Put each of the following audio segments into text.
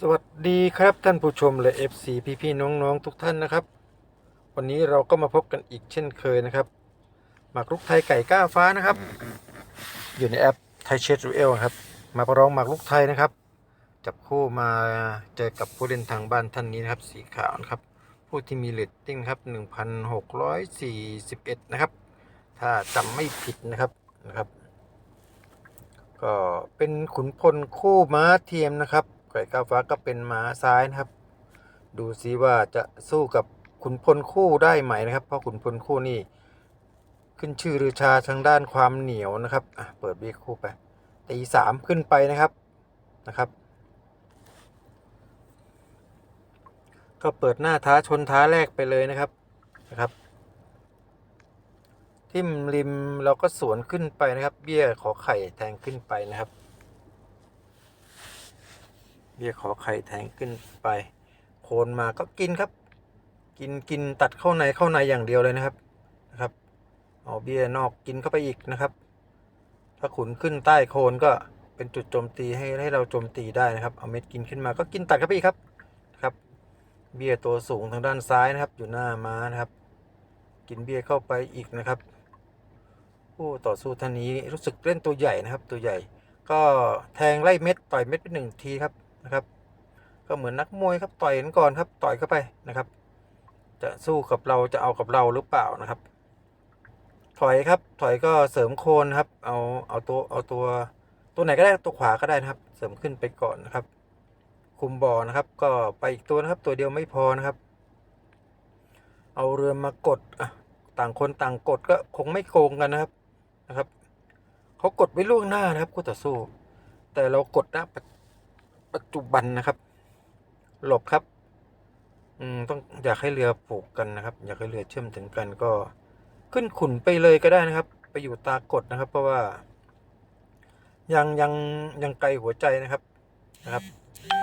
สวัสดีครับท่านผู้ชมและ FC พี่พี่ๆน้องๆทุกท่านนะครับ วันนี้เราก็มาพบกันอีกเช่นเคยนะครับหมากรุกไทยไก่ก้าฟ้านะครับ อยู่ในแอปไทยเชดรูเอลครับ มาประลองหมากรุกไทยนะครับ จับคู่มาเจอกับผู้เล่นทางบ้านท่านนี้นะครับ สีขาวนะครับ ผู้ที่มีเรตติ้งครับ 1,641 นะครับ ถ้าจำไม่ผิดนะครับนะครับ ก็เป็นขุนพลคู่ม้าเทียมนะครับ ไก่ก้าวฟ้าก็เป็นม้าซ้ายนะครับ ดูซิว่าจะสู้กับขุนพลคู่ได้ไหมนะครับ เพราะขุนพลคู่นี่ขึ้นชื่อรือชาทางด้านความเหนียวนะครับอะเปิดบีคู่ไปตีสามขึ้นไปนะครับนะครับ ก็เปิดหน้าท้าชนท้าแรกไปเลยนะครับนะครับ ทิมริมเราก็สวนขึ้นไปนะครับ เบี้ยขอไข่แทงขึ้นไปนะครับ เบี้ยขอไข่แทงขึ้นไป โคนมาก็กินครับ กินกินตัดเข้าในเข้าในอย่างเดียวเลยนะครับนะครับ เอาเบี้ยนอกกินเข้าไปอีกนะครับ ถ้าขุนขึ้นใต้โคนก็เป็นจุดโจมตีให้ให้เราโจมตีได้นะครับ เอาเม็ดกินขึ้นมาก็กินตัดเข้าไปอีกครับนะครับ เบี้ยตัวสูงทางด้านซ้ายนะครับ อยู่หน้าม้านะครับ กินเบี้ยเข้าไปอีกนะครับผู้ต่อสู้ท่านนี้รู้สึกเล่นตัวใหญ่นะครับ ตัวใหญ่ ก็แทงไล่เม็ดต่อยเม็ดไปหนึ่งทีครับ นะครับ ก็เหมือนนักมวยครับต่อยกันก่อนครับต่อยเข้าไปนะครับ จะสู้กับเราจะเอากับเราหรือเปล่านะครับ ถอยครับถอยก็เสริมโคนครับ เอาเอาตัวเอาตัวตัวไหนก็ได้ตัวขวาก็ได้นะครับ เสริมขึ้นไปก่อนนะครับ คุมบ่อนะครับ ก็ไปอีกตัวนะครับ ตัวเดียวไม่พอนะครับ เอาเรือมากดอะต่างคนต่างกดก็คงไม่โกงกันนะครับนะครับเขากดไว้ล่วงหน้านะครับคู่ต่อสู้ แต่เรากดณปัจ ปัจจุบันนะครับ หลบครับ อืมต้องอยากให้เรือผูกกันนะครับ อยากให้เรือเชื่อมถึงกันก็ ขึ้นขุนไปเลยก็ได้นะครับ ไปอยู่ตากดนะครับ เพราะว่า ยังยังยังไกลหัวใจนะครับนะครับ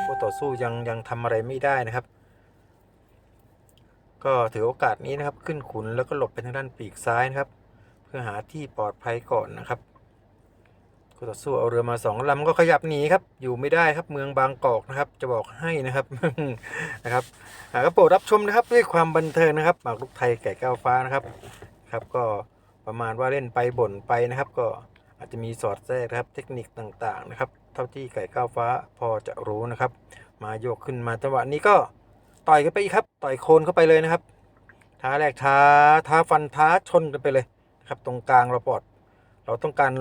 คู่ต่อสู้ยังยังทำอะไรไม่ได้นะครับ ก็ถือโอกาสนี้นะครับ ขึ้นขุนแล้วก็หลบไปทางด้านปีกซ้ายนะครับ เพื่อหาที่ปลอดภัยก่อนนะครับ คู่ต่อสู้เอาเรือมาสองลำก็ขยับหนีครับ อยู่ไม่ได้ครับเมืองบางกอกนะครับ จะบอกให้นะครับนะครับอ่าก็โปรดรับชมนะครับ ด้วยความบันเทิงนะครับหมากรุกไทยไก่ก้าวฟ้านะครับครับก็ประมาณว่าเล่นไปบ่นไปนะครับ ก็อาจจะมีสอดแทรกนะครับ เทคนิคต่างๆนะครับ เท่าที่ไก่ก้าวฟ้าพอจะรู้นะครับ มาโยกขึ้นมาจังหวะนี้ก็ต่อยกันไปอีกครับ ต่อยโคนเข้าไปเลยนะครับท้าแรกท้าท้าฟันท้าชนกันไปเลยนะครับ ตรงกลางเราปลอด เราต้องการ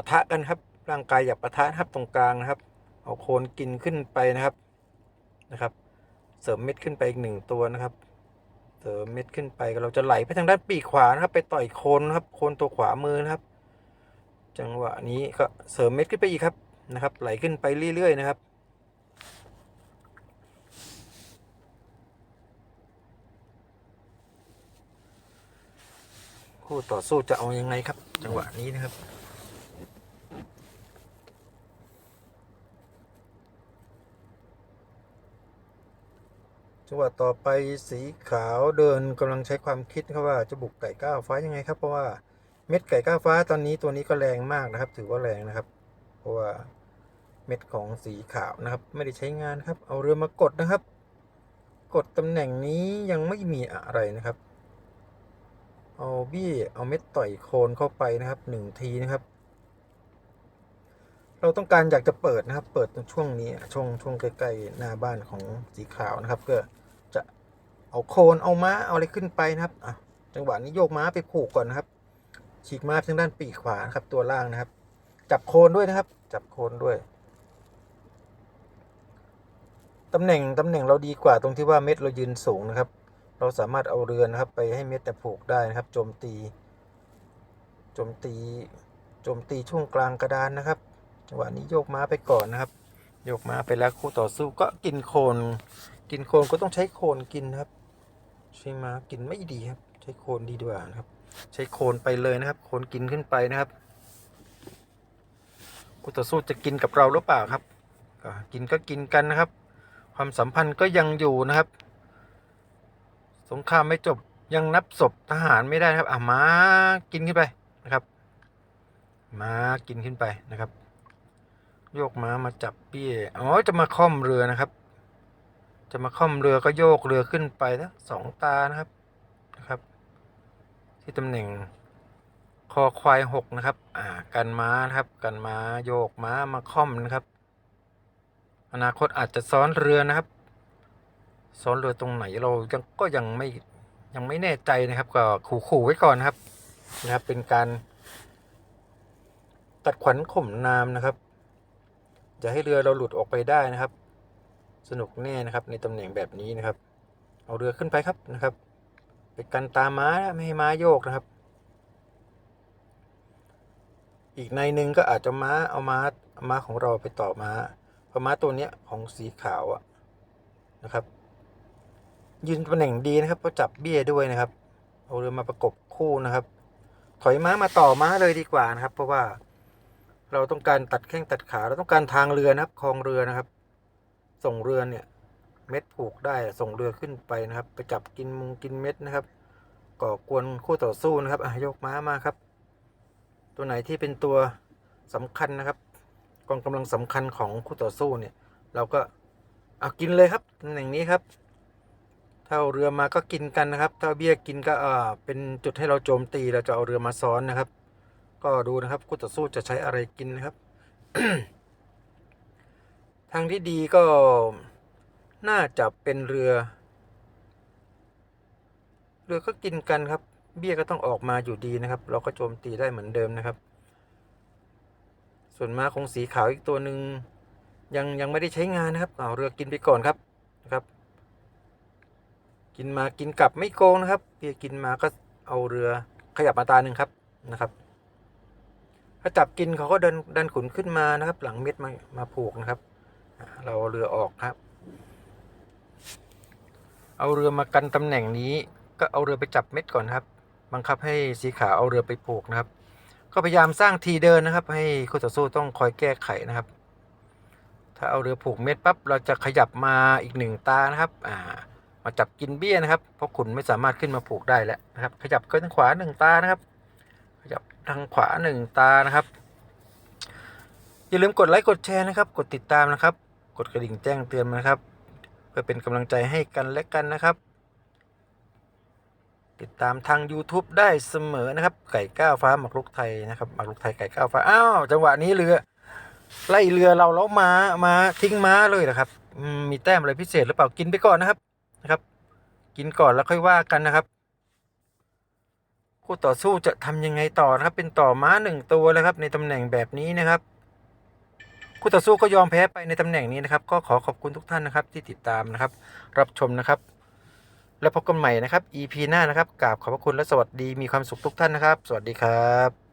ะทะกันครับ ร่างกายอย่าปะทะนะครับตรงกลางนะครับ เอาโคนกินขึ้นไปนะครับนะครับ เสริมเม็ดขึ้นไปอีกหนึ่งตัวนะครับ เสริมเม็ดขึ้นไปเราจะไหลไปทางด้านปีกขวานะครับ ไปต่อยโคนนะครับ โคนตัวขวามือนะครับ จังหวะนี้ก็เสริมเม็ดขึ้นไปอีกครับนะครับ ไหลขึ้นไปเรื่อยๆนะครับคู่ต่อสู้จะเอายังไงครับ จังหวะนี้นะครับ จังหวะต่อไปสีขาวเดินกำลังใช้ความคิดครับว่าจะบุกไก่ก้าวฟ้ายังไงครับ เพราะว่าเม็ดไก่ก้าวฟ้าตอนนี้ตัวนี้ก็แรงมากนะครับ ถือว่าแรงนะครับ เพราะว่าเม็ดของสีขาวนะครับ ไม่ได้ใช้งานครับ เอาเรือมากดนะครับ กดตำแหน่งนี้ยังไม่มีอะไรนะครับ เอาบี้เอาเม็ดต่อยโคนเข้าไปนะครับหนึ่งทีนะครับ เราต้องการอยากจะเปิดนะครับ เปิดตรงช่วงนี้ช่วงช่วงใกล้ๆหน้าบ้านของสีขาวนะครับก็ เอาโคนเอาม้าเอาอะไรขึ้นไปนะครับอะจังหวะนี้โยกม้าไปผูกก่อนนะครับ ฉีกม้าทางด้านปีกขวาครับตัวล่างนะครับ จับโคนด้วยนะครับ จับโคนด้วยตำแหน่งตำแหน่งเราดีกว่าตรงที่ว่าเม็ดเรายืนสูงนะครับ เราสามารถเอาเรือนะครับ ไปให้เม็ดแต่ผูกได้นะครับโจมตีโจมตีโจมตีช่วงกลางกระดานนะครับจังหวะนี้โยกม้าไปก่อนนะครับ โยกม้าไปแล้วคู่ต่อสู้ก็กินโคน กินโคนก็ต้องใช้โคนกินนะครับ ใช้ม้ากินไม่ดีครับ ใช้โคนดีกว่านะครับ ใช้โคนไปเลยนะครับ โคนกินขึ้นไปนะครับคู่ต่อสู้จะกินกับเราหรือเปล่าครับก็กินก็กินกันนะครับ ความสัมพันธ์ก็ยังอยู่นะครับ สงครามไม่จบยังนับศพทหารไม่ได้นะครับอะม้ากินขึ้นไปนะครับม้ากินขึ้นไปนะครับ โยกม้ามาจับเบี้ย อ๋อ จะมาค่อมเรือนะครับ จะมาค่อมเรือก็โยกเรือขึ้นไปนะสองตานะครับนะครับ ที่ตำแหน่งคอควายหกนะครับ อ่ากันม้านะครับ กันม้าโยกม้ามาค่อมนะครับ อนาคตอาจจะซ้อนเรือนะครับ ซ้อนเรือตรงไหนเรายังก็ยังไม่ยังไม่แน่ใจนะครับ ก็ขู่ๆไว้ก่อนนะครับนะครับ เป็นการ ตัดขวัญข่มนามนะครับอย่าให้เรือเราหลุดออกไปได้นะครับ สนุกแน่นะครับ ในตำแหน่งแบบนี้นะครับ เอาเรือขึ้นไปครับนะครับไปกันตามม้าไม่ให้ม้าโยกนะครับ อีกในหนึ่งก็อาจจะม้าเอาม้าม้าของเราไปต่อม้าเพราะม้าตัวเนี้ยของสีขาวอะนะครับ ยืนตำแหน่งดีนะครับเพราะจับเบี้ยด้วยนะครับ เอาเรือมาประกบคู่นะครับ ถอยม้ามาต่อม้าเลยดีกว่านะครับ เพราะว่าเราต้องการตัดแข้งตัดขาเราต้องการทางเรือนะครับคลองเรือนะครับ ส่งเรือเนี่ยเม็ดผูกได้ส่งเรือขึ้นไปนะครับ ไปจับกินมุงกินเม็ดนะครับ ก่อกวนคู่ต่อสู้นะครับยกม้ามาครับ ตัวไหนที่เป็นตัวสำคัญนะครับกองกำลังสำคัญของคู่ต่อสู้เนี่ย เราก็เอากินเลยครับตำแหน่งนี้ครับถ้าเอาเรือมาก็กินกันนะครับถ้าเบี้ยกินก็อ่าเป็นจุดให้เราโจมตีเราจะเอาเรือมาซ้อนนะครับ ก็ดูนะครับคู่ต่อสู้จะใช้อะไรกินนะครับ ทางที่ดีก็น่าจะเป็นเรือ เรือก็กินกันครับ เบี้ยก็ต้องออกมาอยู่ดีนะครับ เราก็โจมตีได้เหมือนเดิมนะครับ ส่วนมาของสีขาวอีกตัวหนึ่งยังยังไม่ได้ใช้งานนะครับเอาเรือกินไปก่อนครับนะครับ กินมากินกลับไม่โกงนะครับเบี้ยกินมาก็เอาเรือขยับมาตาหนึ่งครับนะครับถ้าจับกินเขาก็เดินดันขุนขึ้นมานะครับ หลังเม็ดมามาผูกนะครับ เราเอาเรือออกครับ เอาเรือมากันตำแหน่งนี้ ก็เอาเรือไปจับเม็ดก่อนครับ บังคับให้สีขาวเอาเรือไปผูกนะครับ ก็พยายามสร้างทีเดินนะครับ ให้คู่ต่อสู้ต้องคอยแก้ไขนะครับ ถ้าเอาเรือผูกเม็ดปั๊บเราจะขยับมาอีกหนึ่งตานะครับอ่ามาจับกินเบี้ยนะครับ เพราะขุนไม่สามารถขึ้นมาผูกได้แล้วนะครับ ขยับก็ทางขวาหนึ่งตานะครับ ขยับทางขวาหนึ่งตานะครับ อย่าลืมกดไลค์กดแชร์นะครับ กดติดตามนะครับ ดกระดิ่งแจ้งเตือนนะครับ เพื่อเป็นกำลังใจให้กันและกันนะครับ ติดตามทาง YouTube ได้เสมอนะครับ ไก่ก้าวฟ้าหมักลุกไทยนะครับหมักลุกไทยไก่ก้าวฟ้าอ้าวจังหวะนี้เรือไล่เรือเราแล้วม้ามาทิ้งม้าเลยนะครับมีแต้มอะไรพิเศษหรือเปล่ากินไปก่อนนะครับนะครับ กินก่อนแล้วค่อยว่ากันนะครับคู่ต่อสู้จะทำยังไงต่อนะครับ เป็นต่อม้าหนึ่งตัวแล้วครับ ในตำแหน่งแบบนี้นะครับ คู่ต่อสู้ก็ยอมแพ้ไปในตำแหน่งนี้นะครับ ก็ขอขอบคุณทุกท่านนะครับที่ติดตามนะครับ รับชมนะครับ แล้วพบกันใหม่นะครับ EP หน้านะครับกราบขอบพระคุณและสวัสดีมีความสุขทุกท่านนะครับ สวัสดีครับ